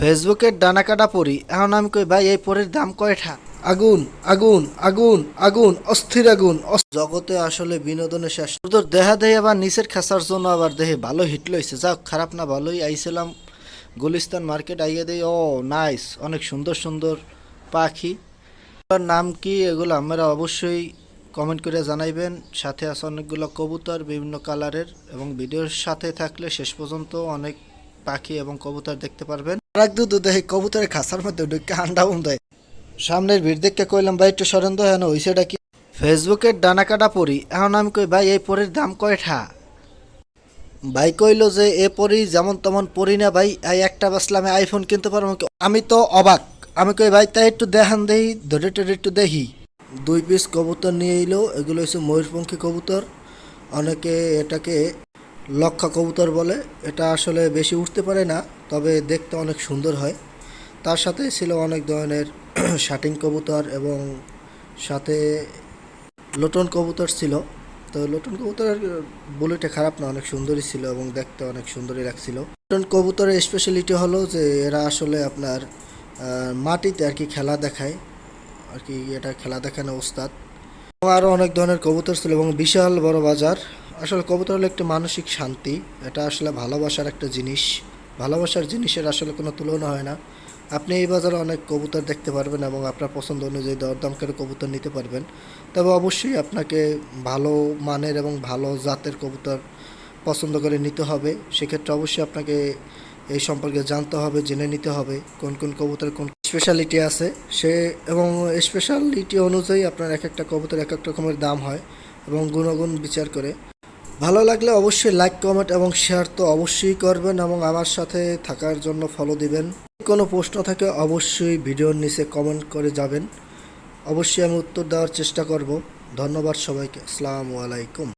ফেসবুকের ডানা কাটা পরি। এখন আমি কই, ভাই, এই পরির দাম কয়টা আগুন আগুন আগুন আগুন, অস্থির আগুন জগতে আসলে বিনোদনের শেষ। তোর দেহা দেহে আবার নিচের খেসার জন্য আবার দেহে ভালো হিট লইছে। যাক, খারাপ না, ভালোই। আইছিলাম গুলিস্তান মার্কেট, আইয়া দেই, ও, নাইস, অনেক সুন্দর সুন্দর পাখি। নাম কি এগুলো আমরা অবশ্যই কমেন্ট করে জানাইবেন। সাথে আছে অনেকগুলো কবুতর, বিভিন্ন কালারের এবং ভিডিওর সাথে থাকলে শেষ পর্যন্ত অনেক পাখি এবং কবুতর দেখতে পারবেন। আর এক দুধ দেখি কবুতরের খাসার মধ্যে ঢুকে আন্ডা দেয়। সামনের ভিড় দেখতে কইলাম, ভাই, একটু সরেন তো হ্যাঁ হইছেটা কি? ফেসবুকের ডানা কাটা পরি, এখন আমি কই, ভাই, এই পরির দাম কয়টা ভাই কইলো যে, এ পরি যেমন তেমন পরি না ভাই, এই একটা বাসলামে আইফোন কিনতে পারব আমি তো অবাক, আমি কই, ভাই, তাই একটু দেখান দেহি ধরে টরে একটু দেখি। দুই পিস কবুতর নিয়ে এলো, এগুলো হচ্ছে ময়ূরপঙ্খী কবুতর, অনেকে এটাকে লক্ষা কবুতর বলে, এটা আসলে বেশি উঠতে পারে না, তবে দেখতে অনেক সুন্দর হয়। তার সাথে ছিল অনেক ধরনের শাটিং কবুতর এবং সাথে লোটন কবুতর ছিল। তো লোটন কবুতরের বুলেটে খারাপ না, অনেক সুন্দরই ছিল এবং দেখতে অনেক সুন্দরই লাগছিল। লোটন কবুতরের স্পেশালিটি হলো যে, এরা আসলে আপনার মাটিতে আর কি খেলা দেখায়। আর কি এটা খেলা দেখানো ওস্তাদ। আরও অনেক ধরনের কবুতর ছিল এবং বিশাল বড় বাজার। আসলে কবুতর হলো একটি মানসিক শান্তি। এটা আসলে ভালোবাসার একটা জিনিস। ভালোবাসার জিনিসের আসলে কোনো তুলনা হয় না। আপনি এই বাজারে অনেক কবুতর দেখতে পারবেন এবং আপনার পছন্দ অনুযায়ী দরদাম করে কবুতর নিতে পারবেন। তবে অবশ্যই আপনাকে ভালো মানের এবং ভালো জাতের কবুতর পছন্দ করে নিতে হবে। সেক্ষেত্রে অবশ্যই আপনাকে এই সম্পর্কে জানতে হবে, জেনে নিতে হবে কোন কোন কবুতরের কোন স্পেশালিটি আছে। সে এবং স্পেশালিটি অনুযায়ী আপনার এক একটা কবুতর এক এক রকমের দাম হয় এবং গুণগুণ বিচার করে। ভালো লাগলে অবশ্যই লাইক কমেন্ট এবং শেয়ার তো অবশ্যই করবেন এবং আমার সাথে থাকার জন্য ফলো দিবেন। কোনো প্রশ্ন থাকে, অবশ্যই ভিডিওর নিচে কমেন্ট করে যাবেন। অবশ্যই আমি উত্তর দেওয়ার চেষ্টা করব। ধন্যবাদ সবাইকে। আসসালামু আলাইকুম।